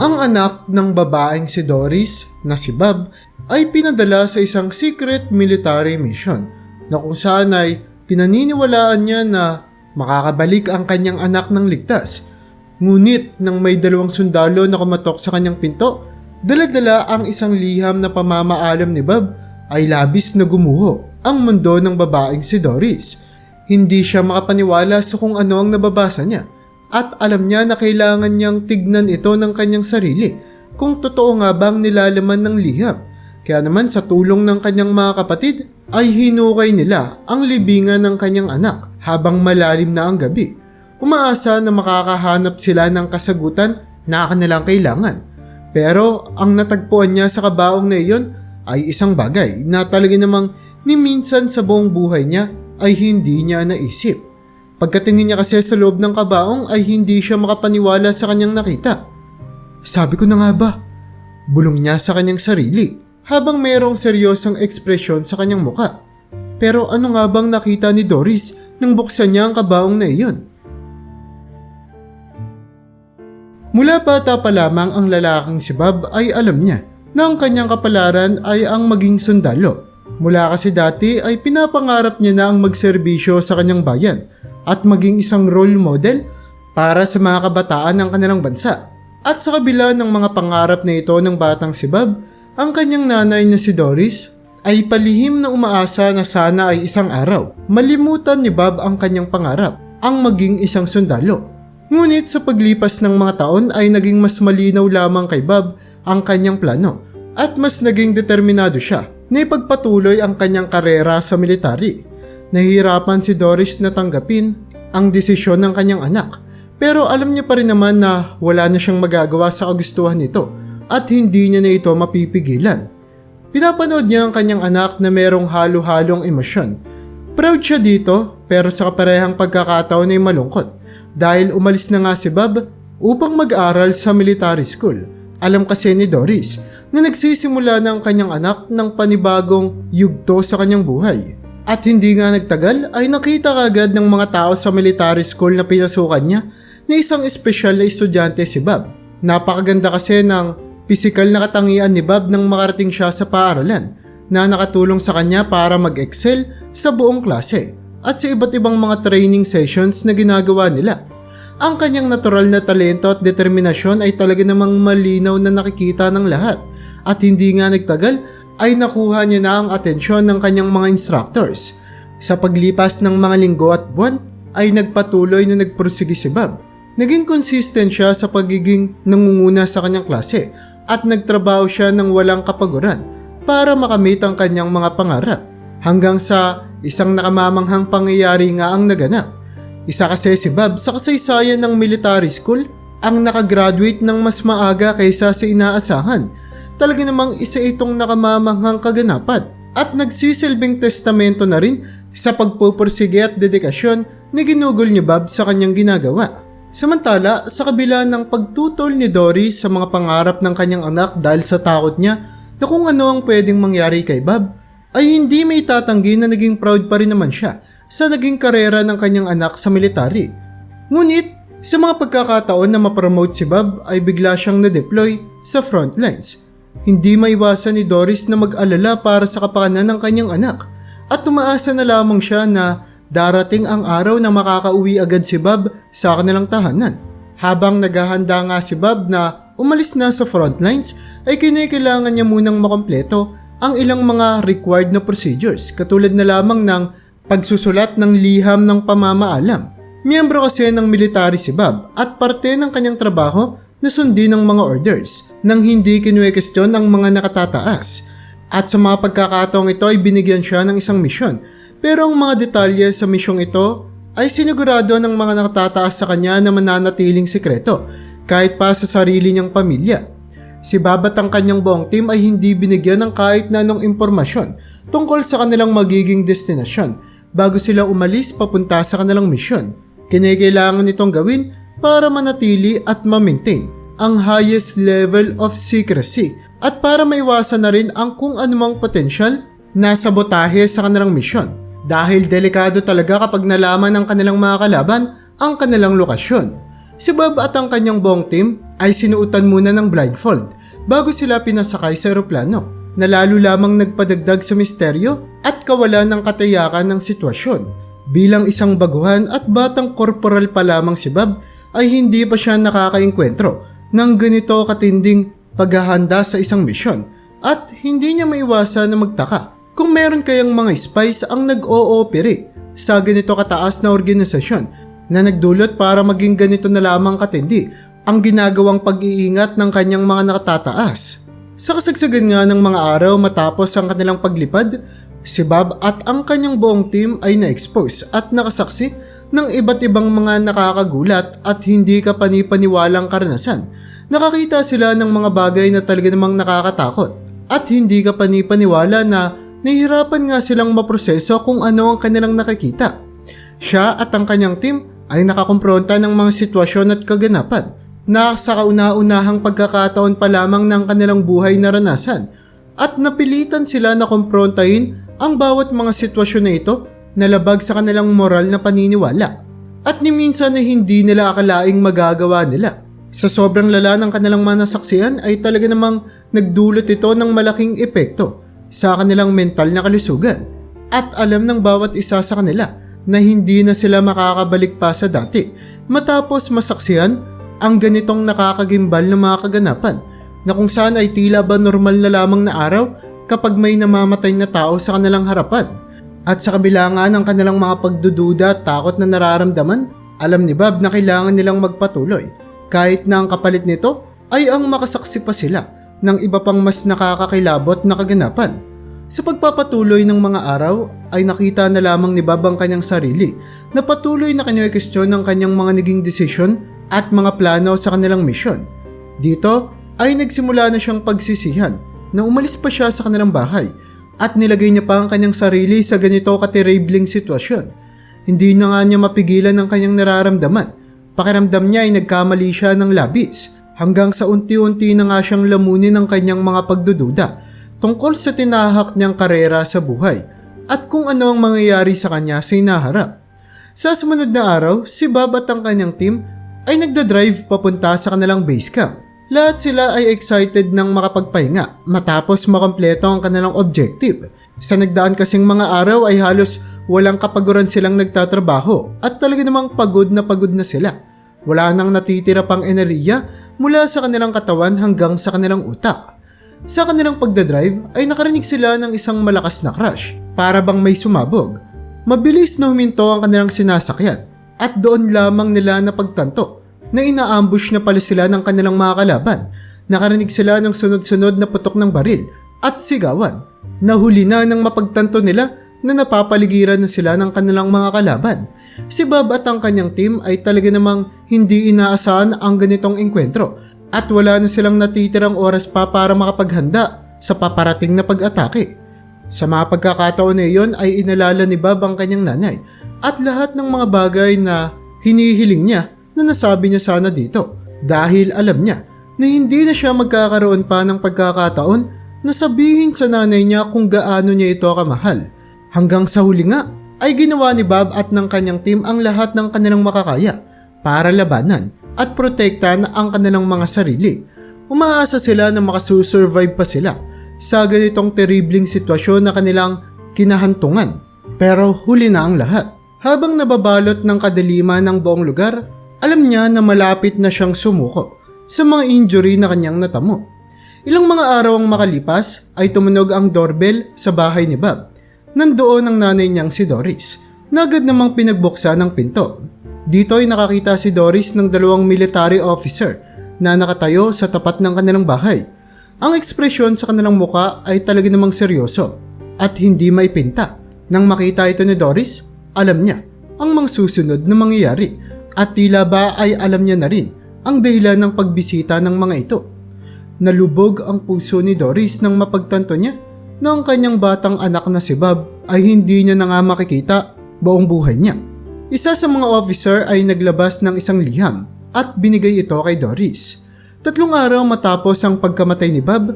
Ang anak ng babaeng si Doris na si Bob ay pinadala sa isang secret military mission na kung saan ay pinaniniwalaan niya na makakabalik ang kanyang anak ng ligtas. Ngunit nang may dalawang sundalo na kumatok sa kanyang pinto, daladala ang isang liham na pamamaalam ni Bob ay labis na gumuho ang mundo ng babaeng si Doris. Hindi siya makapaniwala sa kung ano ang nababasa niya at alam niya na kailangan niyang tignan ito ng kanyang sarili kung totoo nga bang nilalaman ng liham. Kaya naman sa tulong ng kanyang mga kapatid ay hinukay nila ang libingan ng kanyang anak habang malalim na ang gabi. Umaasa na makakahanap sila ng kasagutan na kanilang kailangan. Pero ang natagpuan niya sa kabaong na iyon ay isang bagay na talaga namang ni minsan sa buong buhay niya ay hindi niya naisip. Pagkatingin niya kasi sa loob ng kabaong ay hindi siya makapaniwala sa kanyang nakita. Sabi ko na nga ba? Bulong niya sa kanyang sarili habang mayroong seryosang ekspresyon sa kanyang muka. Pero ano nga bang nakita ni Doris nang buksan niya ang kabaong na iyon? Mula bata pa lamang ang lalaking si Bob ay alam niya na ang kanyang kapalaran ay ang maging sundalo. Mula kasi dati ay pinapangarap niya na ang magserbisyo sa kanyang bayan at maging isang role model para sa mga kabataan ng kanilang bansa. At sa kabila ng mga pangarap na ito ng batang si Bob, ang kanyang nanay na si Doris ay palihim na umaasa na sana ay isang araw malimutan ni Bob ang kanyang pangarap, ang maging isang sundalo. Ngunit sa paglipas ng mga taon ay naging mas malinaw lamang kay Bob ang kanyang plano at mas naging determinado siya na ipagpatuloy ang kanyang karera sa military. Nahihirapan si Doris na tanggapin ang desisyon ng kanyang anak pero alam niya pa rin naman na wala na siyang magagawa sa kagustuhan nito at hindi niya na ito mapipigilan. Pinapanood niya ang kanyang anak na merong halo-halong emosyon. Proud siya dito pero sa kaparehang pagkakataon ay malungkot dahil umalis na nga si Bob upang mag-aral sa military school. Alam kasi ni Doris na nagsisimula na ang kanyang anak ng panibagong yugto sa kanyang buhay. At hindi nga nagtagal ay nakita kagad ng mga tao sa military school na pinasukan niya na isang espesyal na estudyante si Bob. Napakaganda kasi ng pisikal na katangian ni Bob nang makarating siya sa paaralan na nakatulong sa kanya para mag-excel sa buong klase at sa iba't ibang mga training sessions na ginagawa nila. Ang kanyang natural na talento at determinasyon ay talaga namang malinaw na nakikita ng lahat at hindi nga nagtagal ay nakuha niya na ang atensyon ng kanyang mga instructors. Sa paglipas ng mga linggo at buwan ay nagpatuloy na nagpursige si Bob. Naging consistent siya sa pagiging nangunguna sa kanyang klase at nagtrabaho siya ng walang kapaguran para makamit ang kanyang mga pangarap. Hanggang sa isang nakamamanghang pangyayari nga ang naganap. Isa kasi si Bob sa kasaysayan ng military school ang nakagraduate ng mas maaga kaysa sa inaasahan talaga namang isa itong nakamamanghang kaganapan at nagsisilbing testamento na rin sa pagpupursige at dedikasyon ni ginugol ni Bob sa kanyang ginagawa. Samantala, sa kabila ng pagtutol ni Dory sa mga pangarap ng kanyang anak dahil sa takot niya na kung ano ang pwedeng mangyari kay Bob, ay hindi may tatanggi na naging proud pa rin naman siya sa naging karera ng kanyang anak sa military. Ngunit, sa mga pagkakataon na mapromote si Bob ay bigla siyang na-deploy sa front lines hindi maiwasan ni Doris na mag-alala para sa kapakanan ng kanyang anak at tumaasa na lamang siya na darating ang araw na makakauwi agad si Bob sa kanilang tahanan. Habang naghahanda nga si Bob na umalis na sa frontlines ay kinakailangan niya munang makompleto ang ilang mga required na procedures katulad na lamang ng pagsusulat ng liham ng pamamaalam. Miyembro kasi ng military si Bob at parte ng kanyang trabaho na sundin ang mga orders nang hindi kinuwekestyon ang mga nakatataas. At sa mga pagkakataong ito ay binigyan siya ng isang misyon. Pero ang mga detalye sa misyong ito ay sinigurado ng mga nakatataas sa kanya na mananatiling sikreto kahit pa sa sarili niyang pamilya. Si Babat ang kanyang buong team ay hindi binigyan ng kahit na anong impormasyon tungkol sa kanilang magiging destinasyon bago sila umalis papunta sa kanilang misyon. Kinakailangan nitong gawin para manatili at ma-maintain ang highest level of secrecy at para maiwasan na rin ang kung anumang potensyal na sabotahe sa kanilang misyon dahil delikado talaga kapag nalaman ng kanilang mga kalaban ang kanilang lokasyon. Si Bob at ang kanyang buong team ay sinuutan muna ng blindfold bago sila pinasakay sa eroplano na lalo lamang nagpadagdag sa misteryo at kawalan ng katayakan ng sitwasyon. Bilang isang baguhan at batang korporal pa lamang si Bob ay hindi pa siya nakakainkwentro ng ganito katinding paghahanda sa isang misyon at hindi niya maiwasan na magtaka kung meron kayang mga spies ang nag-ooperate sa ganito kataas na organisasyon na nagdulot para maging ganito na lamang katindi ang ginagawang pag-iingat ng kanyang mga nakatataas. Sa kasagsagan nga ng mga araw matapos ang kanilang paglipad, si Bob at ang kanyang buong team ay na-expose at nakasaksi ng iba't ibang mga nakakagulat at hindi ka panipaniwalang karanasan. Nakakita sila ng mga bagay na talaga namang nakakatakot at hindi ka panipaniwala na nahihirapan nga silang maproseso kung ano ang kanilang nakikita. Siya at ang kanyang team ay nakakumpronta ng mga sitwasyon at kaganapan na sa kauna-unahang pagkakataon pa lamang ng kanilang buhay naranasan at napilitan sila na kumprontahin ang bawat mga sitwasyon na ito na labag sa kanilang moral na paniniwala at ni minsan na hindi nila akalaing magagawa nila. Sa sobrang lala ng kanilang mga nasaksihan ay talaga namang nagdulot ito ng malaking epekto sa kanilang mental na kalusugan at alam ng bawat isa sa kanila na hindi na sila makakabalik pa sa dati matapos masaksihan ang ganitong nakakagimbal na mga kaganapan na kung saan ay tila ba normal na lamang na araw kapag may namamatay na tao sa kanilang harapan. At sa kabila nga ng kanilang mga pagdududa at takot na nararamdaman, alam ni Bob na kailangan nilang magpatuloy kahit na ang kapalit nito ay ang makasaksi pa sila ng iba pang mas nakakakilabot na kaganapan. Sa pagpapatuloy ng mga araw ay nakita na lamang ni Bob ang kanyang sarili na patuloy na kanyang kwestiyon ng kanyang mga naging desisyon at mga plano sa kanilang misyon. Dito ay nagsimula na siyang pagsisihan na umalis pa siya sa kanilang bahay at nilagay niya pa ang kanyang sarili sa ganito kateribling sitwasyon. Hindi na nga niya mapigilan ang kanyang nararamdaman. Pakiramdam niya ay nagkamali siya ng labis hanggang sa unti-unti na nga siyang lamunin ng kanyang mga pagdududa tungkol sa tinahak niyang karera sa buhay at kung ano ang mangyayari sa kanya sa inaharap. Sa sumunod na araw, si Bob at ang kanyang team ay nagda-drive papunta sa kanilang base camp. Lahat sila ay excited ng makapagpahinga matapos makompleto ang kanilang objective. Sa nagdaan kasing mga araw ay halos walang kapaguran silang nagtatrabaho at talaga namang pagod na pagod na sila. Wala nang natitira pang enerhiya mula sa kanilang katawan hanggang sa kanilang utak. Sa kanilang pagdadrive ay nakarinig sila ng isang malakas na crash para bang may sumabog. Mabilis na huminto ang kanilang sinasakyan at doon lamang nila napagtanto na inaambush na pala sila ng kanilang mga kalaban. Nakarinig sila ng sunod-sunod na putok ng baril at sigawan. Nahuli na ng mapagtanto nila na napapaligiran na sila ng kanilang mga kalaban. Si Bob at ang kanyang team ay talaga namang hindi inaasahan ang ganitong engkwentro at wala na silang natitirang oras pa para makapaghanda sa paparating na pag-atake. Sa mga pagkakataon na iyon ay inalala ni Bob ang kanyang nanay at lahat ng mga bagay na hinihiling niya na nasabi niya sana dito dahil alam niya na hindi na siya magkakaroon pa ng pagkakataon na sabihin sa nanay niya kung gaano niya ito kamahal. Hanggang sa huli nga ay ginawa ni Bob at ng kanyang team ang lahat ng kanilang makakaya para labanan at protektahan ang kanilang mga sarili. Umaasa sila na makasusurvive pa sila sa ganitong terribling sitwasyon na kanilang kinahantungan. Pero huli na ang lahat. Habang nababalot ng kadalima ng buong lugar, alam niya na malapit na siyang sumuko sa mga injury na kanyang natamo. Ilang mga araw ang makalipas ay tumunog ang doorbell sa bahay ni Bob. Nandoon ang nanay niyang si Doris. Nagad namang pinagbuksan ng pinto. Dito ay nakakita si Doris ng dalawang military officer na nakatayo sa tapat ng kanilang bahay. Ang ekspresyon sa kanilang muka ay talaga namang seryoso at hindi maipinta. Nang makita ito ni Doris, alam niya ang mga susunod na mangyayari at tila ba ay alam niya na rin ang dahilan ng pagbisita ng mga ito. Nalubog ang puso ni Doris nang mapagtanto niya na ang kanyang batang anak na si Bob ay hindi niya na nga makikita buong buhay niya. Isa sa mga officer ay naglabas ng isang liham at binigay ito kay Doris. Tatlong araw matapos ang pagkamatay ni Bob,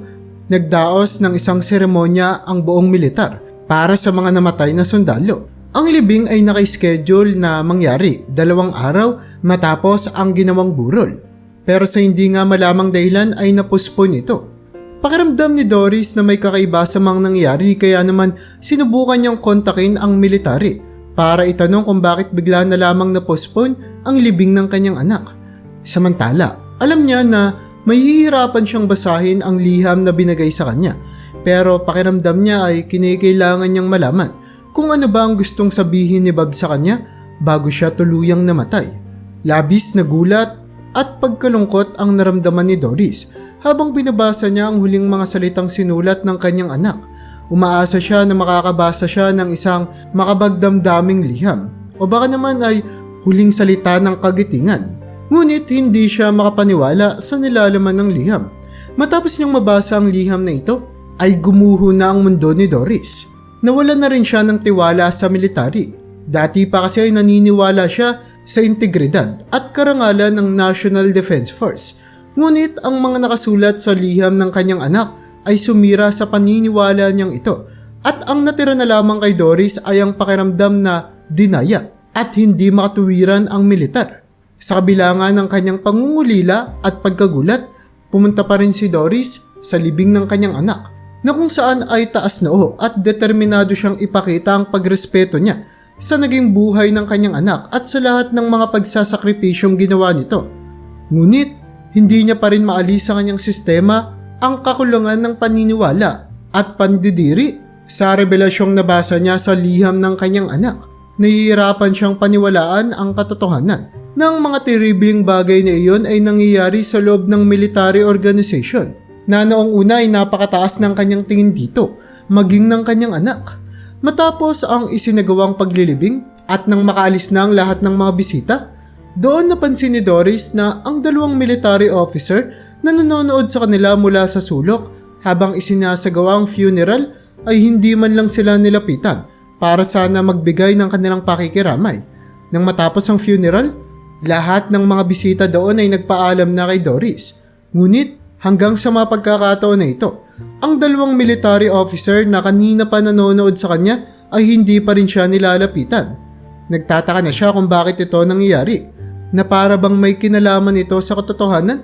nagdaos ng isang seremonya ang buong militar para sa mga namatay na sundalo ang libing ay nakaschedule na mangyari dalawang araw matapos ang ginawang burol. pero sa hindi nga malamang dahilan ay napospone ito. Pakiramdam ni Doris na may kakaiba sa mga nangyari kaya naman sinubukan niyang kontakin ang military para itanong kung bakit bigla na lamang na-postpone ang libing ng kanyang anak. Samantala, alam niya na may hihirapan siyang basahin ang liham na binigay sa kanya pero pakiramdam niya ay kinikailangan niyang malaman kung ano ba ang gustong sabihin ni Bob sa kanya bago siya tuluyang namatay. Labis na gulat at pagkalungkot ang naramdaman ni Doris habang binabasa niya ang huling mga salitang sinulat ng kanyang anak. Umaasa siya na makakabasa siya ng isang makabagdamdaming liham o baka naman ay huling salita ng kagitingan. Ngunit hindi siya makapaniwala sa nilalaman ng liham. Matapos niyang mabasa ang liham na ito, ay gumuho na ang mundo ni Doris. Nawala na rin siya ng tiwala sa military. Dati pa kasi ay naniniwala siya sa integridad at karangalan ng National Defense Force. Ngunit ang mga nakasulat sa liham ng kanyang anak ay sumira sa paniniwala niyang ito at ang natira na lamang kay Doris ay ang pakiramdam na dinaya at hindi makatuwiran ang militar. Sa kabila nga ng kanyang pangungulila at pagkagulat, pumunta pa rin si Doris sa libing ng kanyang anak na kung saan ay taas noo at determinado siyang ipakita ang pagrespeto niya sa naging buhay ng kanyang anak at sa lahat ng mga pagsasakripisyong ginawa nito. Ngunit, hindi niya pa rin maalis sa kanyang sistema ang kakulungan ng paniniwala at pandidiri sa revelasyong nabasa niya sa liham ng kanyang anak. Nahihirapan siyang paniwalaan ang katotohanan ng mga terribling bagay na iyon ay nangyayari sa loob ng military organization na noong una ay napakataas ng kanyang tingin dito, maging ng kanyang anak. Matapos ang isinagawang paglilibing at nang makaalis na ang lahat ng mga bisita, doon napansin ni Doris na ang dalawang military officer na nanonood sa kanila mula sa sulok habang isinasagawa ang funeral ay hindi man lang sila nilapitan para sana magbigay ng kanilang pakikiramay. Nang matapos ang funeral, lahat ng mga bisita doon ay nagpaalam na kay Doris. Ngunit hanggang sa mga pagkakataon na ito, ang dalawang military officer na kanina pa nanonood sa kanya ay hindi pa rin siya nilalapitan. Nagtataka na siya kung bakit ito nangyayari, na para bang may kinalaman ito sa katotohanan,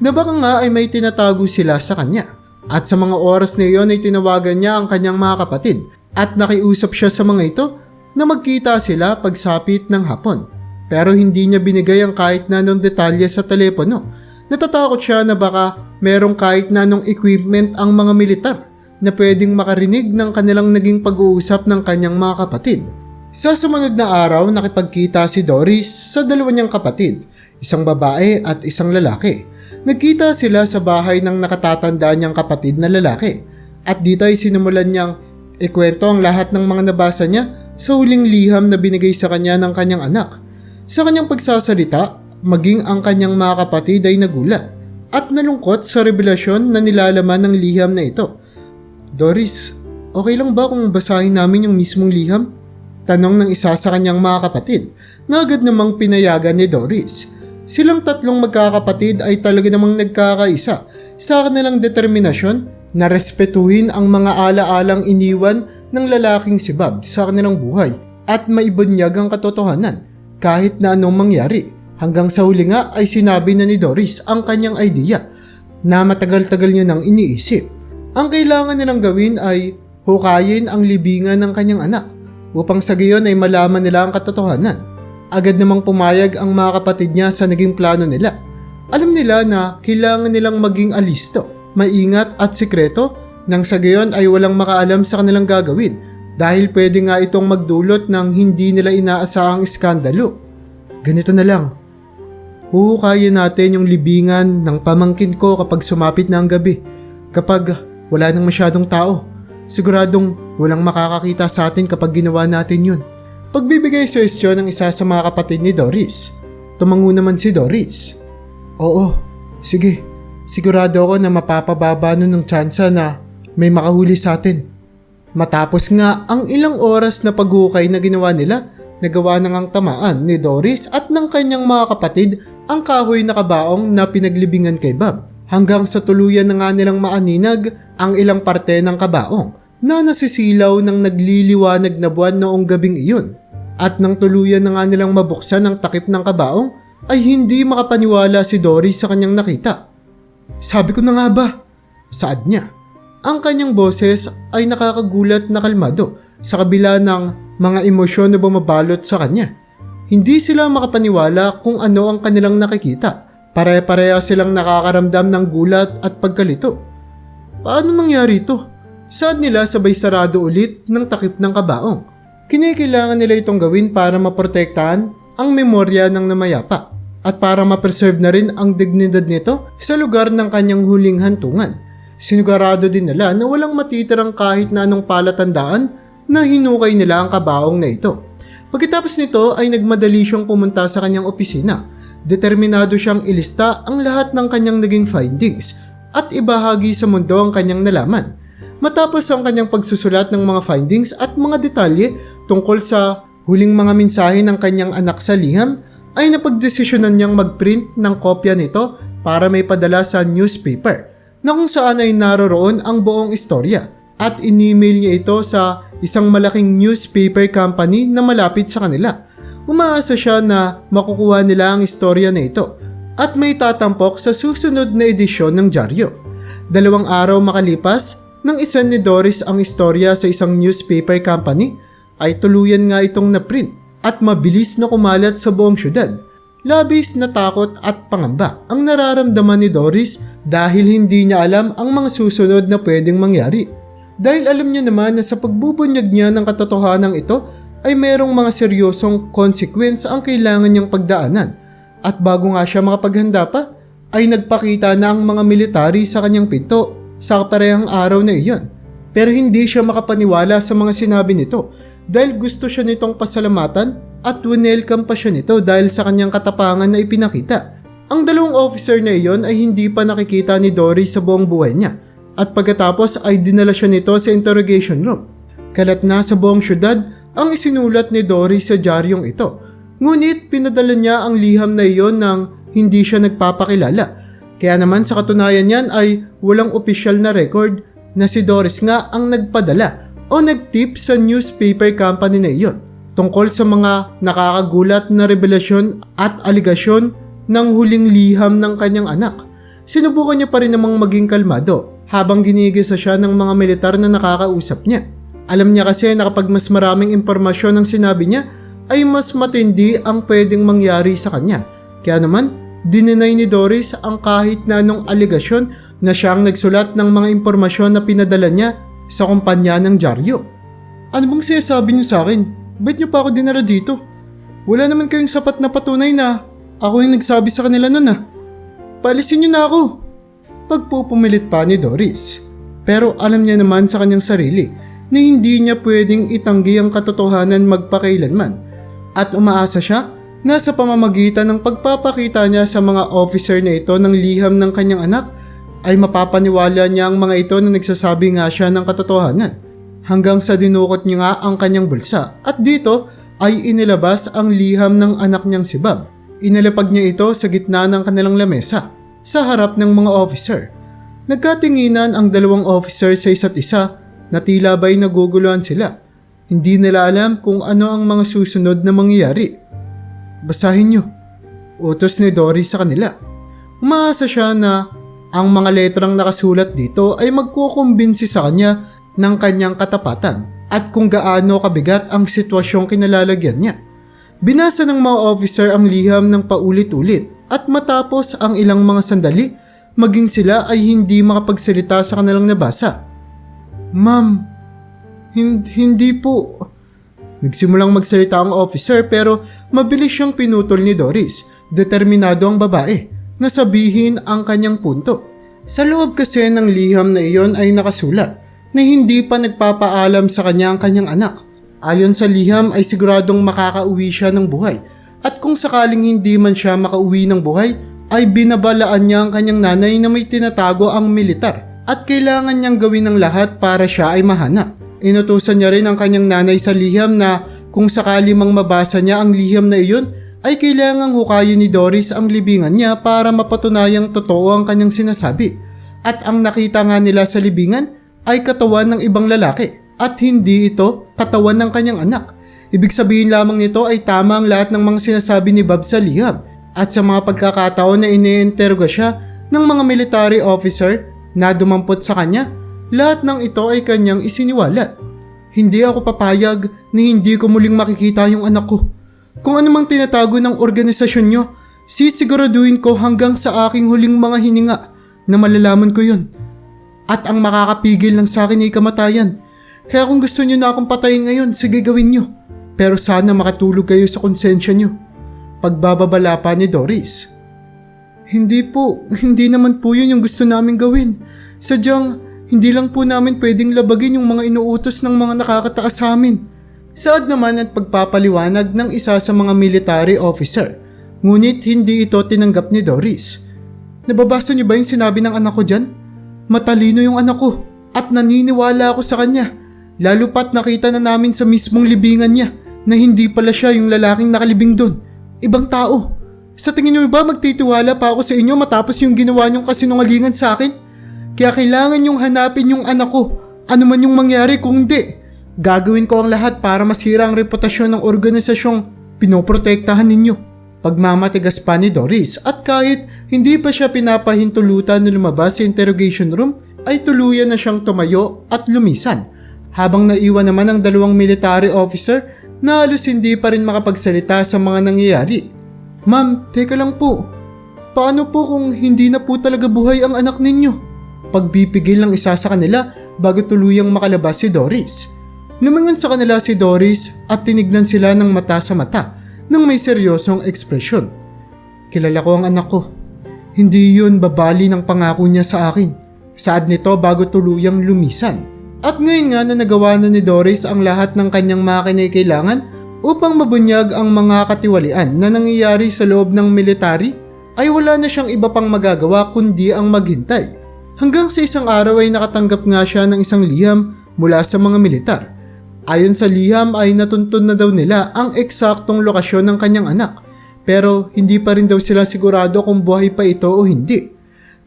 na baka nga ay may tinatago sila sa kanya. At sa mga oras na iyon ay tinawagan niya ang kanyang mga kapatid at nakiusap siya sa mga ito na magkita sila pagsapit ng hapon. Pero hindi niya binigay ang kahit na anong detalye sa telepono. Natatakot siya na baka merong kahit na anong equipment ang mga militar na pwedeng makarinig ng kanilang naging pag-uusap ng kanyang mga kapatid. Sa sumunod na araw, nakipagkita si Doris sa dalawa niyang kapatid, isang babae at isang lalaki. Nagkita sila sa bahay ng nakatatanda niyang kapatid na lalaki at dito ay sinumulan niyang ikwento ang lahat ng mga nabasa niya sa huling liham na binigay sa kanya ng kanyang anak. Sa kanyang pagsasalita, maging ang kanyang mga kapatid ay nagulat at nalungkot sa revelasyon na nilalaman ng liham na ito. Doris, okay lang ba kung basahin namin yung mismong liham? Tanong ng isa sa kanyang mga kapatid na agad namang pinayagan ni Doris. Silang tatlong magkakapatid ay talaga namang nagkakaisa sa kanilang determinasyon na respetuhin ang mga ala-alang iniwan ng lalaking si Bob sa kanilang buhay at maibunyag ang katotohanan kahit na anong mangyari. Hanggang sa huli nga ay sinabi na ni Doris ang kanyang idea na matagal-tagal niya nang iniisip. Ang kailangan nilang gawin ay hukayin ang libingan ng kanyang anak upang sa gayon ay malaman nila ang katotohanan. Agad namang pumayag ang mga kapatid niya sa naging plano nila. Alam nila na kailangan nilang maging alisto, maingat at sikreto nang sa gayon ay walang makaalam sa kanilang gagawin dahil pwede nga itong magdulot ng hindi nila inaasahang iskandalo. Ganito na lang, Huhukayin natin yung libingan ng pamangkin ko kapag sumapit na ang gabi. Kapag wala nang masyadong tao. Siguradong walang makakakita sa atin kapag ginawa natin yun. Pagbibigay suwestyon ng isa sa mga kapatid ni Doris. Tumango naman si Doris. Oo, sige. Sigurado ako na mapapababa nun ng tsansa na may makahuli sa atin. Matapos nga ang ilang oras na paghukay na ginawa nila, nagawa na ngang tamaan ni Doris at ng kanyang mga kapatid ang kahoy na kabaong na pinaglibingan kay Bob. Hanggang sa tuluyan na nga nilang maaninag ang ilang parte ng kabaong na nasisilaw ng nagliliwanag na buwan noong gabing iyon. At nang tuluyan na nga nilang mabuksan ang takip ng kabaong, ay hindi makapaniwala si Doris sa kanyang nakita. Sabi ko na nga ba? Saad niya. Ang kanyang boses ay nakakagulat na kalmado sa kabila ng mga emosyon na bumabalot sa kanya. Hindi sila makapaniwala kung ano ang kanilang nakikita. Pare-pareha silang nakakaramdam ng gulat at pagkalito. Paano nangyari ito? Saan nila sabay sarado ulit ng takip ng kabaong? Kinikailangan nila itong gawin para maprotektahan ang memorya ng namayapa at para ma-preserve na rin ang dignidad nito sa lugar ng kanyang huling hantungan. Sinigurado din nila na walang matitirang kahit na anong palatandaan na hinukay nila ang kabaong na ito. Pagkatapos nito ay nagmadali siyang pumunta sa kanyang opisina. Determinado siyang ilista ang lahat ng kanyang naging findings at ibahagi sa mundo ang kanyang nalaman. Matapos ang kanyang pagsusulat ng mga findings at mga detalye tungkol sa huling mga mensahe ng kanyang anak sa liham, ay napagdesisyonan niyang mag-print ng kopya nito para may padala sa newspaper na kung saan ay naroroon ang buong istorya at in-email niya ito sa isang malaking newspaper company na malapit sa kanila. Umaasa siya na makukuha nila ang istorya na ito at may tatampok sa susunod na edisyon ng dyaryo. Dalawang araw makalipas, nang isan ni Doris ang istorya sa isang newspaper company, ay tuluyan nga itong na-print at mabilis na kumalat sa buong syudad. Labis na takot at pangamba ang nararamdaman ni Doris dahil hindi niya alam ang mga susunod na pwedeng mangyari. Dahil alam niya naman na sa pagbubunyag niya ng katotohanan ito ay merong mga seryosong consequence ang kailangan niyang pagdaanan. At bago nga siya makapaghanda pa, ay nagpakita na ang mga military sa kanyang pinto sa kaparehang araw na iyon. Pero hindi siya makapaniwala sa mga sinabi nito dahil gusto siya nitong pasalamatan at winelcome pa siya nito dahil sa kanyang katapangan na ipinakita. Ang dalawang officer na iyon ay hindi pa nakikita ni Dory sa buong buhay niya at pagkatapos ay dinala siya nito sa interrogation room. Kalat na sa buong syudad ang isinulat ni Dory sa diaryong ito. Ngunit pinadala niya ang liham na iyon nang hindi siya nagpapakilala kaya naman sa katunayan niyan ay walang opisyal na record na si Doris nga ang nagpadala o nagtip sa newspaper company na iyon tungkol sa mga nakakagulat na revelasyon at aligasyon ng huling liham ng kanyang anak. Sinubukan niya pa rin namang maging kalmado habang ginigisa siya ng mga militar na nakakausap niya. Alam niya kasi na kapag mas maraming impormasyon ang sinabi niya ay mas matindi ang pwedeng mangyari sa kanya. Kaya naman Dininay ni Doris ang kahit na anong aligasyon na siyang nagsulat ng mga impormasyon na pinadala niya sa kumpanya ng dyaryo. Ano bang sinasabi niyo sa akin? Ba't niyo pa ako dinara dito? Wala naman kayong sapat na patunay na ako yung nagsabi sa kanila nun ah. Palisin niyo na ako. Pagpupumilit pa ni Doris. Pero alam niya naman sa kanyang sarili na hindi niya pwedeng itanggi ang katotohanan magpakailanman. At umaasa siya Nasa pamamagitan ng pagpapakita niya sa mga officer na ito ng liham ng kanyang anak ay mapapaniwala niya ang mga ito na nagsasabi nga siya ng katotohanan. Hanggang sa dinukot niya nga ang kanyang bulsa at dito ay inilabas ang liham ng anak niyang si Bob. Inilapag niya ito sa gitna ng kanilang lamesa sa harap ng mga officer. Nagkatinginan ang dalawang officer sa isa't isa na tila ba'y naguguluhan sila. Hindi nila alam kung ano ang mga susunod na mangyayari. Basahin niyo. Utos ni Dory sa kanila. Umaasa siya na ang mga letrang nakasulat dito ay magkukumbinsi sa kanya ng kanyang katapatan at kung gaano kabigat ang sitwasyong kinalalagyan niya. Binasa ng mga officer ang liham ng paulit-ulit at matapos ang ilang mga sandali, maging sila ay hindi makapagsalita sa kanilang nabasa. Ma'am, hindi, hindi po, Nagsimulang magsalita ang officer pero mabilis siyang pinutol ni Doris. Determinado ang babae na sabihin ang kanyang punto. Sa loob kasi ng liham na iyon ay nakasulat na hindi pa nagpapaalam sa kanya ang kanyang anak. Ayon sa liham ay siguradong makakauwi siya ng buhay at kung sakaling hindi man siya makauwi ng buhay ay binabalaan niya ang kanyang nanay na may tinatago ang militar at kailangan niyang gawin ng lahat para siya ay mahanap. Inutusan niya rin ang kanyang nanay sa liham na kung sakali mang mabasa niya ang liham na iyon, ay kailangang hukayin ni Doris ang libingan niya para mapatunayang totoo ang kanyang sinasabi. At ang nakita nga nila sa libingan ay katawan ng ibang lalaki at hindi ito katawan ng kanyang anak. Ibig sabihin lamang nito ay tama ang lahat ng mga sinasabi ni Bob sa liham. At sa mga pagkakataon na iniinterroga siya ng mga military officer na dumampot sa kanya, lahat ng ito ay kanyang isiniwalat. Hindi ako papayag ni hindi ko muling makikita yung anak ko. Kung anumang tinatago ng organisasyon nyo, sisiguraduhin ko hanggang sa aking huling mga hininga na malalaman ko yun. At ang makakapigil lang sa akin ay kamatayan. Kaya kung gusto nyo na akong patayin ngayon, sige gawin nyo. Pero sana makatulog kayo sa konsensya nyo. Pagbababala pa ni Doris. Hindi po, hindi naman po yun yung gusto namin gawin. Sadyang, hindi lang po namin pwedeng labagin yung mga inuutos ng mga nakakataas sa amin. Saad naman at pagpapaliwanag ng isa sa mga military officer. Ngunit hindi ito tinanggap ni Doris. Nababasa niyo ba yung sinabi ng anak ko dyan? Matalino yung anak ko at naniniwala ako sa kanya. Lalo pat nakita na namin sa mismong libingan niya na hindi pala siya yung lalaking nakalibing doon. Ibang tao. Sa tingin niyo ba magtitiwala pa ako sa inyo matapos yung ginawa niyong kasinungalingan sa akin? Kaya kailangan niyong hanapin yung anak ko. Ano man yung mangyari kung hindi. Gagawin ko ang lahat para masira ang reputasyon ng organisasyong pinoprotektahan ninyo. Pagmamatigas pa ni Doris at kahit hindi pa siya pinapahintulutan na lumabas sa interrogation room ay tuluyan na siyang tumayo at lumisan habang naiwan naman ang dalawang military officer na halos hindi pa rin makapagsalita sa mga nangyayari. Ma'am, teka lang po. Paano po kung hindi na po talaga buhay ang anak ninyo? Pagbipigil ng isa sa kanila bago tuluyang makalabas si Doris. Lumingon sa kanila si Doris at tinignan sila ng mata sa mata ng may seryosong ekspresyon. Kilala ko ang anak ko. Hindi yun babali ng pangako niya sa akin. Saad nito bago tuluyang lumisan. At ngayon nga na nagawa na ni Doris ang lahat ng kanyang mga kinakailangan upang mabunyag ang mga katiwalian na nangyayari sa loob ng military, ay wala na siyang iba pang magagawa kundi ang maghintay. Hanggang sa isang araw ay nakatanggap nga siya ng isang liham mula sa mga militar. Ayon sa liham ay natuntun na daw nila ang eksaktong lokasyon ng kanyang anak pero hindi pa rin daw sila sigurado kung buhay pa ito o hindi.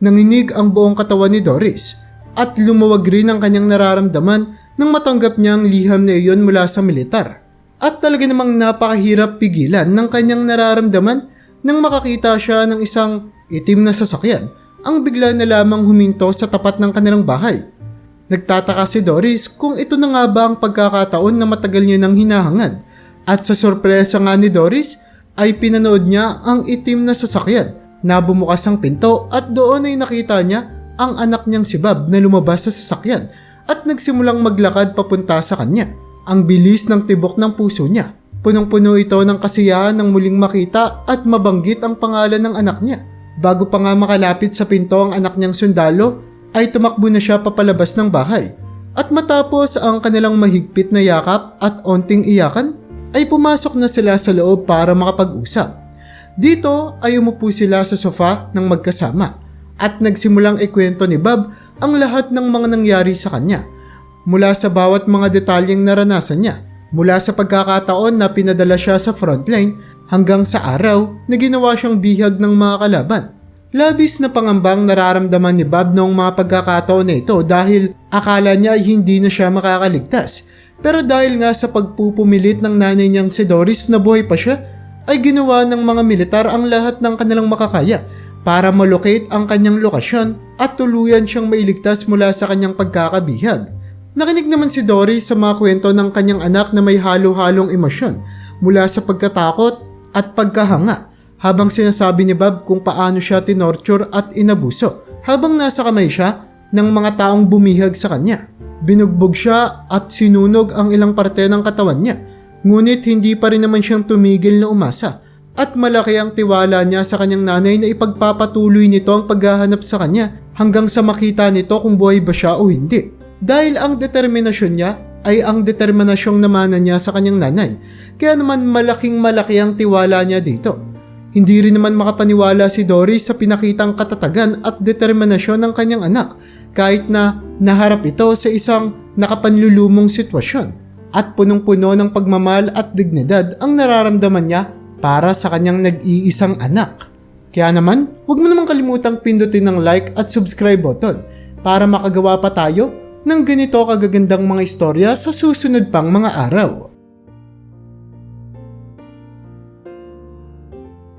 Nanginig ang buong katawan ni Doris at lumawag rin ang kanyang nararamdaman nang matanggap niya ang liham na iyon mula sa militar. At talaga namang napakahirap pigilan ng kanyang nararamdaman nang makakita siya ng isang itim na sasakyan ang bigla na lamang huminto sa tapat ng kanilang bahay. Nagtataka si Doris kung ito na nga ba ang pagkakataon na matagal niya nang hinahangad. At sa sorpresa nga ni Doris ay pinanood niya ang itim na sasakyan na bumukas ang pinto at doon ay nakita niya ang anak niyang si Bob na lumabas sa sasakyan at nagsimulang maglakad papunta sa kanya. Ang bilis ng tibok ng puso niya. Punong-puno ito ng kasiyahan ng muling makita at mabanggit ang pangalan ng anak niya. Bago pa nga makalapit sa pinto ang anak niyang sundalo, ay tumakbo na siya papalabas ng bahay. At matapos ang kanilang mahigpit na yakap at onting iyakan, ay pumasok na sila sa loob para makapag-usap. Dito ay umupo sila sa sofa ng magkasama at nagsimulang ikwento ni Bob ang lahat ng mga nangyari sa kanya. Mula sa bawat mga detalyeng naranasan niya, mula sa pagkakataon na pinadala siya sa frontline hanggang sa araw na ginawa siyang bihag ng mga kalaban. Labis na pangambang nararamdaman ni Bob noong mga pagkakataon na ito dahil akala niya ay hindi na siya makakaligtas. Pero dahil nga sa pagpupumilit ng nanay niyang si Doris na buhay pa siya, ay ginawa ng mga militar ang lahat ng kanilang makakaya para malocate ang kanyang lokasyon at tuluyan siyang mailigtas mula sa kanyang pagkakabihag. Nakinig naman si Doris sa mga kwento ng kanyang anak na may halo-halong emosyon mula sa pagkatakot at pagkahanga habang sinasabi ni Bob kung paano siya tinorture at inabuso habang nasa kamay siya ng mga taong bumihag sa kanya. Binugbog siya at sinunog ang ilang parte ng katawan niya ngunit hindi pa rin naman siyang tumigil na umasa at malaki ang tiwala niya sa kanyang nanay na ipagpapatuloy nito ang paghahanap sa kanya hanggang sa makita nito kung buhay ba siya o hindi. Dahil ang determinasyon niya ay ang determinasyong namana niya sa kanyang nanay, kaya naman malaking malaki ang tiwala niya dito. Hindi rin naman makapaniwala si Doris sa pinakitang katatagan at determinasyon ng kanyang anak kahit na naharap ito sa isang nakapanlulumong sitwasyon at punong-puno ng pagmamahal at dignidad ang nararamdaman niya para sa kanyang nag-iisang anak. Kaya naman, huwag mo namang kalimutang pindutin ng like at subscribe button para makagawa pa tayo ng ganito kagagandang mga istorya sa susunod pang mga araw.